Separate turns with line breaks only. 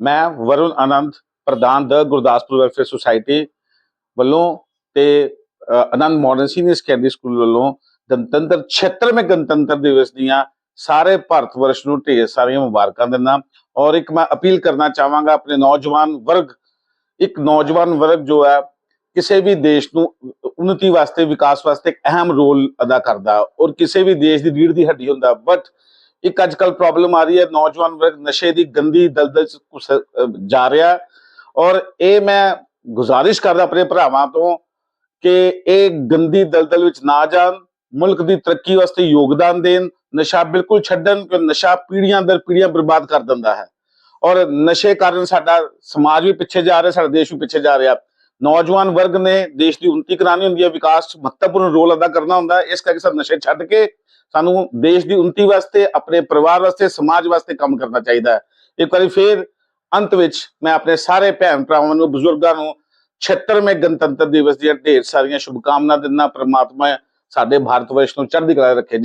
ਮੈਂ ਵਰੁਣ ਆਨੰਦ, ਪ੍ਰਧਾਨ ਦ Gurdaspur welfare society ਵੱਲੋਂ ਤੇ Anand modern senior secondary school ਵੱਲੋਂ ਗਣਤੰਤਰ 76ਵੇਂ ਗਣਤੰਤਰ ਦਿਵਸ ਦੀਆਂ ਸਾਰੇ ਭਾਰਤ ਵਰਸ਼ ਨੂੰ ਢੇਰ ਸਾਰੀਆਂ ਮੁਬਾਰਕਾਂ ਦਿੰਦਾ ਔਰ ਇੱਕ ਮੈਂ ਅਪੀਲ ਕਰਨਾ ਚਾਹਾਂਗਾ ਆਪਣੇ ਨੌਜਵਾਨ ਵਰਗ, ਇੱਕ ਨੌਜਵਾਨ ਵਰਗ ਜੋ ਹੈ, ਕਿਸੇ ਵੀ ਦੇਸ਼ ਨੂੰ ਉન્નਤੀ ਵਾਸਤੇ, ਵਿਕਾਸ ਵਾਸਤੇ ਇੱਕ ਅਹਿਮ ਰੋਲ ਅਦਾ ਕਰਦਾ ਔਰ ਕਿਸੇ ਵੀ ਦੇਸ਼ ਦੀ ਰੀੜ ਦੀ ਹੱਡੀ ਹੁੰਦਾ ਬਟ ਇੱਕ ਅੱਜ ਪ੍ਰੋਬਲਮ ਆ ਰਹੀ ਹੈ, ਨੌਜਵਾਨ ਵਰਗ ਨਸ਼ੇ ਦੀ ਗੰਦੀ ਦਲਦਲ ਚ ਜਾ ਰਿਹਾ ਔਰ ਇਹ ਮੈਂ ਗੁਜ਼ਾਰਿਸ਼ ਕਰਦਾ ਆਪਣੇ ਭਰਾਵਾਂ ਤੋਂ ਕਿ ਇਹ ਗੰਦੀ ਦਲਦਲ ਵਿੱਚ ਨਾ ਜਾਣ, ਮੁਲਕ ਦੀ ਤਰੱਕੀ ਵਾਸਤੇ ਯੋਗਦਾਨ ਦੇਣ, ਨਸ਼ਾ ਬਿਲਕੁਲ ਛੱਡਣ ਕਿ ਨਸ਼ਾ ਪੀੜੀਆਂ ਦਰ ਪੀੜੀਆਂ ਬਰਬਾਦ ਕਰ ਦਿੰਦਾ ਹੈ। ਔਰ ਨਸ਼ੇ ਕਾਰਨ ਸਾਡਾ ਸਮਾਜ ਵੀ ਪਿੱਛੇ ਜਾ ਰਿਹਾ, ਸਾਡਾ ਦੇਸ਼ ਵੀ ਪਿੱਛੇ ਜਾ ਰਿਹਾ। ਨੌਜਵਾਨ ਵਰਗ ਨੇ ਦੇਸ਼ ਦੀ ਉન્નਤੀ ਕਰਾਣੀ ਹੁੰਦੀ ਹੈ, ਵਿਕਾਸ 'ਚ ਮਹੱਤਵਪੂਰਨ ਰੋਲ ਅਦਾ ਕਰਨਾ ਹੁੰਦਾ ਹੈ। ਇਸ ਕਰਕੇ ਸਭ ਨਸ਼ੇ ਛੱਡ ਕੇ ਸਾਨੂੰ ਦੇਸ਼ ਦੀ ਉન્નਤੀ ਵਾਸਤੇ, ਆਪਣੇ ਪਰਿਵਾਰ ਵਾਸਤੇ, ਸਮਾਜ ਵਾਸਤੇ ਕੰਮ ਕਰਨਾ ਚਾਹੀਦਾ ਹੈ। ਇੱਕ ਵਾਰੀ ਫੇਰ ਅੰਤ ਵਿੱਚ ਮੈਂ ਆਪਣੇ ਸਾਰੇ ਭੈਣ ਭਰਾਵਾਂ ਨੂੰ, ਬਜ਼ੁਰਗਾਂ ਨੂੰ 76ਵੇਂ ਗਣਤੰਤਰ ਦਿਵਸ ਦੀਆਂ ਢੇਰ ਸਾਰੀਆਂ ਸ਼ੁਭਕਾਮਨਾਵਾਂ ਦਿੰਦਾ ਪ੍ਰਮਾਤਮਾ ਸਾਡੇ ਭਾਰਤ ਵਰਸ਼ ਨੂੰ ਚੜ੍ਹਦੀ ਕਲਾ ਰੱਖੇ।